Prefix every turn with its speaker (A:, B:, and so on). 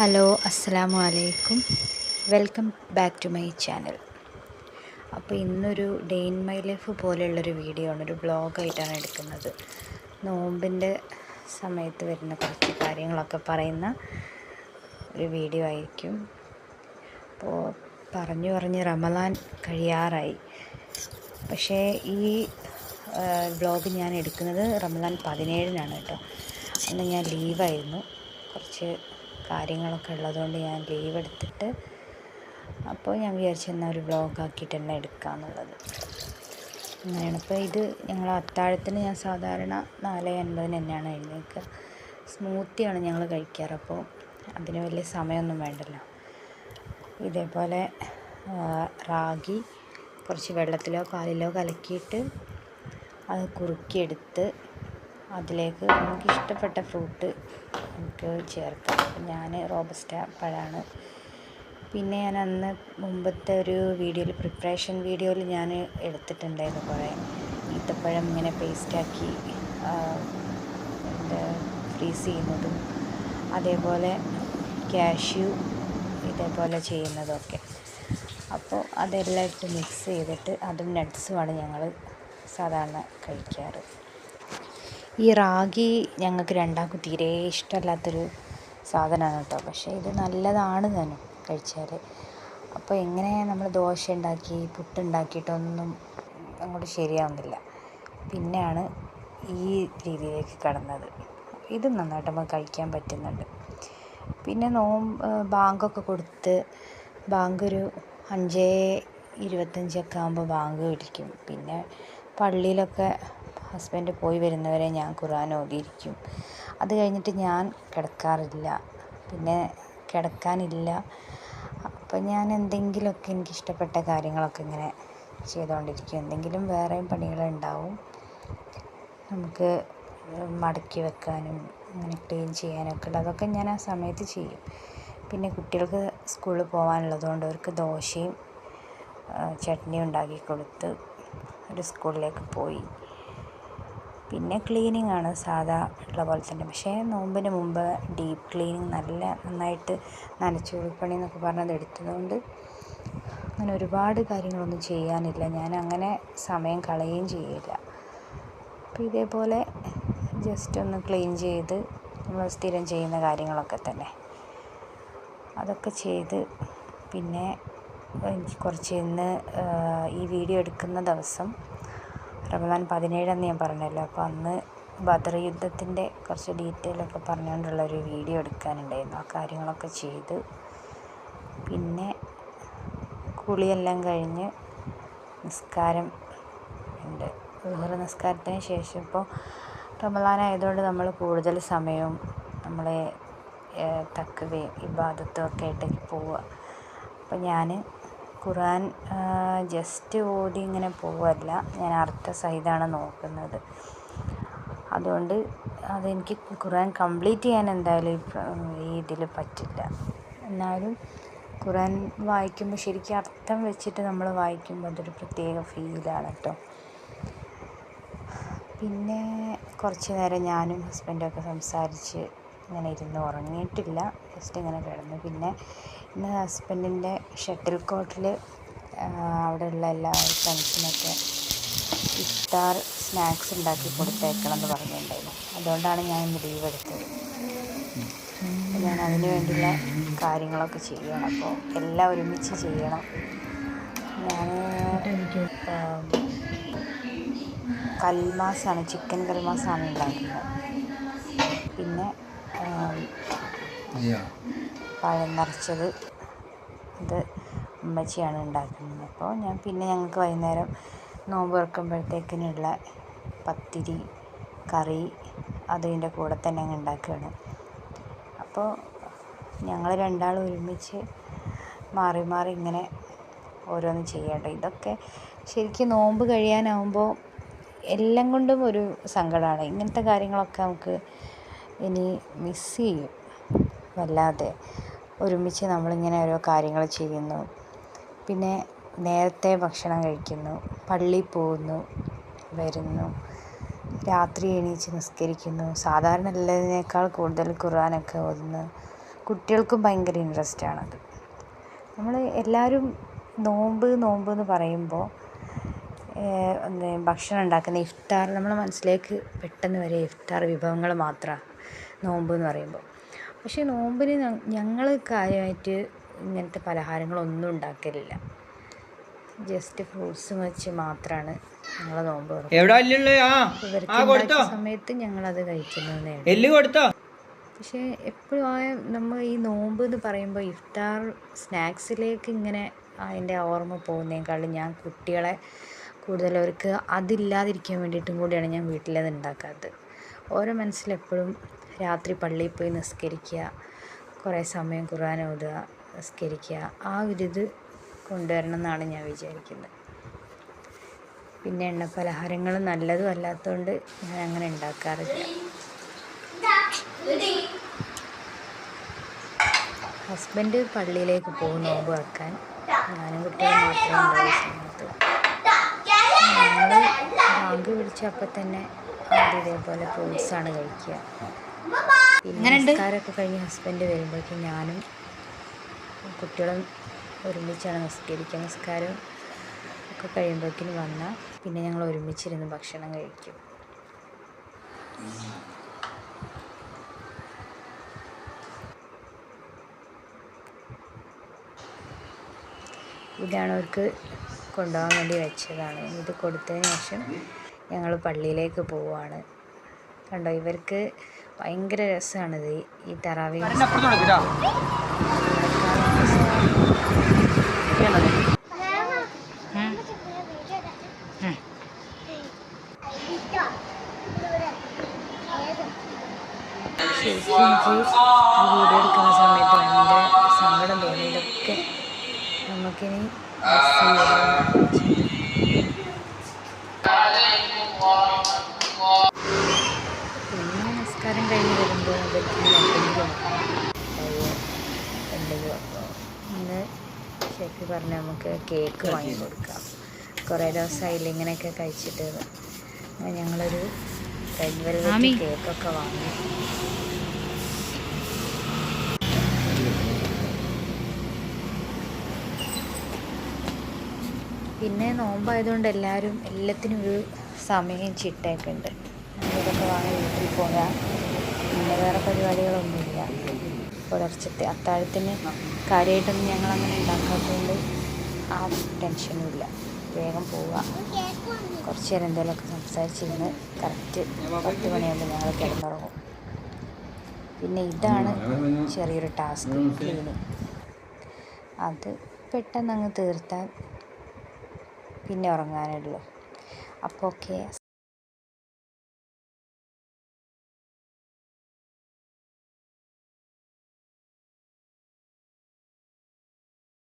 A: Hello അസ്സലാമു അലൈക്കും welcome back to my channel. അപ്പോൾ ഇന്നൊരു ഡേ ഇൻ മൈ ലൈഫ് പോലെയുള്ളൊരു വീഡിയോ ആണ് ഒരു ബ്ലോഗായിട്ടാണ് എടുക്കുന്നത്. നോമ്പിന്റെ സമയത്ത് വരുന്ന കുറച്ച് കാര്യങ്ങളൊക്കെ പറയുന്ന ഒരു വീഡിയോ ആയിരിക്കും. അപ്പോൾ പറഞ്ഞു പറഞ്ഞ് റമദാൻ കഴിയാറായി. പക്ഷേ ഈ ബ്ലോഗ് ഞാൻ എടുക്കുന്നത് റമദാൻ പതിനേഴിനാണ് കേട്ടോ. അന്ന് ഞാൻ ലീവായിരുന്നു. കുറച്ച് കാര്യങ്ങളൊക്കെ ഉള്ളതുകൊണ്ട് ഞാൻ ലീവ് എടുത്തിട്ട് അപ്പോൾ ഞാൻ വിചാരിച്ചു എന്നാൽ ഒരു ബ്ലോഗ് ആക്കിയിട്ട് തന്നെ എടുക്കാമെന്നുള്ളത് അങ്ങനെയാണ്. അപ്പോൾ ഇത് ഞങ്ങൾ അത്താഴത്തിന് ഞാൻ സാധാരണ നാല് അൻപതിന് തന്നെയാണ് എഴുന്നേൽക്കുക. സ്മൂത്തിയാണ് ഞങ്ങൾ കഴിക്കാറ്. അപ്പോൾ അതിന് വലിയ സമയമൊന്നും വേണ്ടല്ലോ. ഇതേപോലെ റാഗി കുറച്ച് വെള്ളത്തിലോ പാലിലോ കലക്കിയിട്ട് അത് കുറുക്കിയെടുത്ത് അതിലേക്ക് നമുക്ക് ഇഷ്ടപ്പെട്ട ഫ്രൂട്ട് നമുക്ക് ചേർക്കാം. ഞാൻ റോബസ്റ്റ പഴമാണ്. പിന്നെ ഞാൻ അന്ന് മുമ്പത്തെ ഒരു വീഡിയോയിൽ പ്രിപ്പറേഷൻ വീഡിയോയിൽ ഞാൻ എടുത്തിട്ടുണ്ടായിരുന്നു കുറേ. ഈത്തപ്പഴം ഇങ്ങനെ പേസ്റ്റാക്കി എന്താ ഫ്രീസ് ചെയ്യുന്നതും അതേപോലെ കാഷ്യൂ ഇതേപോലെ ചെയ്യുന്നതൊക്കെ. അപ്പോൾ അതെല്ലാം ഇട്ട് മിക്സ് ചെയ്തിട്ട് അതും നട്ട്സുമാണ് ഞങ്ങൾ സാധാരണ കഴിക്കാറ്. ഈ റാഗി ഞങ്ങൾക്ക് രണ്ടാൾക്കും തീരെ ഇഷ്ടമല്ലാത്തൊരു സാധനമാണ് കേട്ടോ. പക്ഷേ ഇത് നല്ലതാണ് തന്നെ കഴിച്ചാൽ അപ്പോൾ എങ്ങനെ നമ്മൾ ദോശ ഉണ്ടാക്കി പുട്ടുണ്ടാക്കിയിട്ടൊന്നും അങ്ങോട്ട് ശരിയാവുന്നില്ല. പിന്നെയാണ് ഈ രീതിയിലേക്ക് കടന്നത്. ഇത് നന്നായിട്ട് നമുക്ക് കഴിക്കാൻ പറ്റുന്നുണ്ട്. പിന്നെ നോമ്പ് ബാങ്കൊക്കെ കൊടുത്ത് ബാങ്ക് ഒരു അഞ്ചേ ഇരുപത്തഞ്ചൊക്കെ ആകുമ്പോൾ ബാങ്ക് വിളിക്കും പിന്നെ പള്ളിയിലൊക്കെ ഹസ്ബൻഡ് പോയി വരുന്നവരെ ഞാൻ ഖുർആൻ ഓതിയിരിക്കും. അത് കഴിഞ്ഞിട്ട് ഞാൻ കിടക്കാറില്ല. പിന്നെ കിടക്കാനില്ല. അപ്പം ഞാൻ എന്തെങ്കിലുമൊക്കെ എനിക്ക് ഇഷ്ടപ്പെട്ട കാര്യങ്ങളൊക്കെ ഇങ്ങനെ ചെയ്തുകൊണ്ടിരിക്കും എന്തെങ്കിലും വേറെയും പണികളുണ്ടാവും. നമുക്ക് മടക്കി വെക്കാനും അങ്ങനെ ക്ലീൻ ചെയ്യാനൊക്കെ ഉള്ളത് അതൊക്കെ ഞാൻ ആ സമയത്ത് ചെയ്യും. പിന്നെ കുട്ടികൾക്ക് സ്കൂളിൽ പോകാനുള്ളതുകൊണ്ട് അവർക്ക് ദോശയും ചട്നിയും ഉണ്ടാക്കി കൊടുത്ത് ഒരു സ്കൂളിലേക്ക് പോയി. പിന്നെ ക്ലീനിങ് ആണ് സാധാ ഉള്ള പോലെ തന്നെ. പക്ഷേ നോമ്പിന് മുമ്പ് ഡീപ്പ് ക്ലീനിങ് നല്ല നന്നായിട്ട് നനച്ചുകൊടുപ്പണി എന്നൊക്കെ പറഞ്ഞത് എടുത്തതുകൊണ്ട് അങ്ങനെ ഒരുപാട് കാര്യങ്ങളൊന്നും ചെയ്യാനില്ല. ഞാൻ അങ്ങനെ സമയം കളയുകയും ചെയ്യില്ല. അപ്പോൾ ഇതേപോലെ ജസ്റ്റ് ഒന്ന് ക്ലീൻ ചെയ്ത് നമ്മൾ സ്ഥിരം ചെയ്യുന്ന കാര്യങ്ങളൊക്കെ തന്നെ. അതൊക്കെ ചെയ്ത് പിന്നെ എനിക്ക് കുറച്ച് ഇന്ന് ഈ വീഡിയോ എടുക്കുന്ന ദിവസം റമദാൻ പതിനേഴെന്ന് ഞാൻ പറഞ്ഞല്ലോ. അപ്പോൾ അന്ന് ബദർ യുദ്ധത്തിന്റെ കുറച്ച് ഡീറ്റെയിലൊക്കെ പറഞ്ഞുകൊണ്ടുള്ള ഒരു വീഡിയോ എടുക്കാനുണ്ടായിരുന്നു. ആ കാര്യങ്ങളൊക്കെ ചെയ്ത്. പിന്നെ കുളിയെല്ലാം കഴിഞ്ഞ് നിസ്കാരം ഉണ്ട്. ലുഹർ നിസ്കാരത്തിന് ശേഷം ഇപ്പോൾ റമദാനായതുകൊണ്ട് നമ്മൾ കൂടുതൽ സമയവും നമ്മളെ തക്കവയും ഇബാദത്തും ഒക്കെ ആയിട്ടേക്ക് പോവുക. അപ്പോൾ ഞാൻ ഖുർആൻ ജസ്റ്റ് ഓടി ഇങ്ങനെ പോവല്ല. ഞാൻ അർത്ഥസഹിതമാണ് നോക്കുന്നത്. അതുകൊണ്ട് അതെനിക്ക് ഖുറാൻ കംപ്ലീറ്റ് ചെയ്യാൻ എന്തായാലും ഈ ഇതിൽ പറ്റില്ല. എന്നാലും ഖുറാൻ വായിക്കുമ്പോൾ ശരിക്കും അർത്ഥം വെച്ചിട്ട് നമ്മൾ വായിക്കുമ്പോൾ അതൊരു പ്രത്യേക ഫീലാണ് കേട്ടോ പിന്നെ കുറച്ച് നേരം ഞാനും ഹസ്ബൻഡും ഒക്കെ സംസാരിച്ച് ഇങ്ങനെ ഇരുന്ന് ഉറങ്ങിയിട്ടില്ല. ജസ്റ്റ് ഇങ്ങനെ കിടന്നു. പിന്നെ ഇന്ന് ഹസ്ബൻഡിന്റെ ഷട്ടിൽ കോർട്ടിൽ അവിടെയുള്ള എല്ലാ ഫ്രണ്ട്സിനൊക്കെ ഇഫ്താർ സ്നാക്സ് ഉണ്ടാക്കി കൊടുത്തേക്കണം എന്ന് പറഞ്ഞിട്ടുണ്ടായിരുന്നു. അതുകൊണ്ടാണ് ഞാൻ ഇന്ന് ലീവ് എടുത്തത്. ഞാൻ അതിന് വേണ്ടിയുള്ള കാര്യങ്ങളൊക്കെ ചെയ്യണം. അപ്പോൾ എല്ലാം ഒരുമിച്ച് ചെയ്യണം. ഞാൻ കൽമാസാണ് ചിക്കൻ കൽമാസാണ് ഉണ്ടാക്കുന്നത്. പിന്നെ പഴം നിറച്ചത് ഇത് ഉമ്മച്ചിയാണ് ഉണ്ടാക്കുന്നത്. അപ്പോൾ ഞാൻ പിന്നെ ഞങ്ങൾക്ക് വൈകുന്നേരം നോമ്പ് തുറക്കുമ്പോഴത്തേക്കിനുള്ള പത്തിരി കറി അതിന്റെ കൂടെ തന്നെ അങ്ങ് ഉണ്ടാക്കുകയാണ്. അപ്പോൾ ഞങ്ങൾ രണ്ടാളും ഒരുമിച്ച് മാറി മാറി ഇങ്ങനെ ഓരോന്ന് ചെയ്യട്ടെ. ഇതൊക്കെ ശരിക്കും നോമ്പ് കഴിയാനാവുമ്പോൾ എല്ലാം കൊണ്ടും ഒരു സങ്കടമാണ്. ഇങ്ങനത്തെ കാര്യങ്ങളൊക്കെ നമുക്ക് ഇനി മിസ് ചെയ്യും. വല്ലാതെ. ഒരുമിച്ച് നമ്മളിങ്ങനെ ഓരോ കാര്യങ്ങൾ ചെയ്യുന്നു. പിന്നെ നേരത്തെ ഭക്ഷണം കഴിക്കുന്നു പള്ളിയിൽ പോകുന്നു വരുന്നു രാത്രി എണീച്ച് നിസ്കരിക്കുന്നു. സാധാരണ എല്ലാതിനേക്കാൾ കൂടുതൽ ഖുർആനൊക്കെ ഓതുന്നു കുട്ടികൾക്കും ഭയങ്കര ഇൻട്രസ്റ്റ് ആണത്. നമ്മൾ എല്ലാവരും നോമ്പ് നോമ്പ് എന്ന് പറയുമ്പോൾ ഭക്ഷണം ഉണ്ടാക്കുന്ന ഇഫ്താർ നമ്മളെ മനസ്സിലേക്ക് പെട്ടെന്ന് വരെ ഇഫ്താർ വിഭവങ്ങൾ മാത്രമാണ് നോമ്പ് എന്ന് പറയുമ്പോൾ. പക്ഷേ നോമ്പിന് ഞങ്ങൾ കാര്യമായിട്ട് ഇങ്ങനത്തെ പലഹാരങ്ങളൊന്നും ഉണ്ടാക്കലില്ല. ജസ്റ്റ് ഫ്രൂട്ട്സ് വെച്ച് മാത്രമാണ് ഞങ്ങളെ നോമ്പ് ഇവർക്ക് സമയത്ത് ഞങ്ങളത് കഴിക്കുന്നതേ പക്ഷേ എപ്പോഴും ആ നമ്മൾ ഈ നോമ്പ് എന്ന് പറയുമ്പോൾ ഇഫ്താർ സ്നാക്സിലേക്ക് ഇങ്ങനെ അതിന്റെ ഓർമ്മ പോകുന്നതിനേക്കാളും ഞാൻ കുട്ടികളെ കൂടുതൽ അവർക്ക് അതില്ലാതിരിക്കാൻ വേണ്ടിയിട്ടും കൂടിയാണ് ഞാൻ വീട്ടിലത് ഉണ്ടാക്കാത്തത്. ഓരോ മനസ്സിലെപ്പോഴും രാത്രി പള്ളിയിൽ പോയി നിസ്കരിക്കുക കുറേ സമയം ഖുർആൻ ഓതുക നിസ്കരിക്കുക ആ ഒരു ഇത് കൊണ്ടുവരണം എന്നാണ് ഞാൻ വിചാരിക്കുന്നത്. പിന്നെ എണ്ണ പലഹാരങ്ങൾ നല്ലതും അല്ലാത്തതുകൊണ്ട് ഞാൻ അങ്ങനെ ഉണ്ടാക്കാറില്ല. ഹസ്ബൻഡ് പള്ളിയിലേക്ക് പോകും നോമ്പ് വെക്കാൻ. ഞാനും കുട്ടികളും മാത്രമേ ഉണ്ടാവുള്ളൂ സമയത്ത്. ഞങ്ങൾ ബാങ്ക് വിളിച്ചപ്പോൾ തന്നെ ആദ്യം ഇതേപോലെ ഫ്രൂട്ട്സാണ് കഴിക്കുക. പിന്നെ നിസ്കാരമൊക്കെ കഴിഞ്ഞ് ഹസ്ബൻഡ് വരുമ്പോഴേക്കും ഞാനും കുട്ടികളും ഒരുമിച്ചാണ് നിസ്കരിക്കുക. നിസ്കാരം ഒക്കെ കഴിയുമ്പോഴേക്കും വന്നാൽ പിന്നെ ഞങ്ങൾ ഒരുമിച്ചിരുന്ന് ഭക്ഷണം കഴിക്കും. ഇതാണ് അവർക്ക് കൊണ്ടുപോകാൻ വേണ്ടി വെച്ചതാണ്. ഇത് കൊടുത്തതിന് ശേഷം ഞങ്ങൾ പള്ളിയിലേക്ക് പോവുകയാണ് കണ്ടോ ഇവർക്ക് ഭയങ്കര രസമാണിത് ഈ തറാവി
B: അപ്പുറത്ത് നടക്കൂട്ടാ
A: ശരിക്കും എനിക്ക് ഈ വീഡിയോ എടുക്കുന്ന സമയത്ത് ഭയങ്കര സങ്കടം തോന്നി ഇതൊക്കെ നമുക്കിനി പിന്നെ നമസ്കാരം കഴിഞ്ഞ് വരുമ്പോൾ എന്തെങ്കിലും എന്തെങ്കിലും ഇന്ന് ഷെഫി പറഞ്ഞ് നമുക്ക് കേക്ക് വാങ്ങി കൊടുക്കാം. കുറേ ദിവസമായില്ല ഇങ്ങനെയൊക്കെ കഴിച്ചിട്ട്. ഞങ്ങളൊരു റെഡ് വെൽവെറ്റ് കേക്കൊക്കെ വാങ്ങി. പിന്നെ നോമ്പായതുകൊണ്ട് എല്ലാവരും എല്ലാത്തിനും ഒരു സമയം ചിട്ടയൊക്കെ ഉണ്ട് ഇതൊക്കെ വാങ്ങി വീട്ടിൽ പോകാം പിന്നെ വേറെ പരിപാടികളൊന്നുമില്ല. പുലർച്ചത്തെ അത്താഴത്തിന് കാര്യമായിട്ടൊന്നും ഞങ്ങൾ അങ്ങനെ ഉണ്ടാക്കാത്തതുകൊണ്ട് ആ ടെൻഷനും ഇല്ല വേഗം പോവുക. കുറച്ച് നേരം എന്തെങ്കിലുമൊക്കെ സംസാരിച്ചിരുന്ന് കറക്റ്റ് പത്ത് മണിയാകുമ്പോൾ ഞങ്ങൾ കിടന്നുറങ്ങും. പിന്നെ ഇതാണ് ചെറിയൊരു ടാസ്ക് ക്ലീനിങ്. അത് പെട്ടെന്ന് അങ്ങ് തീർത്താൽ പിന്നെ ഉറങ്ങാനുള്ളൂ അപ്പോൾ ഓക്കെ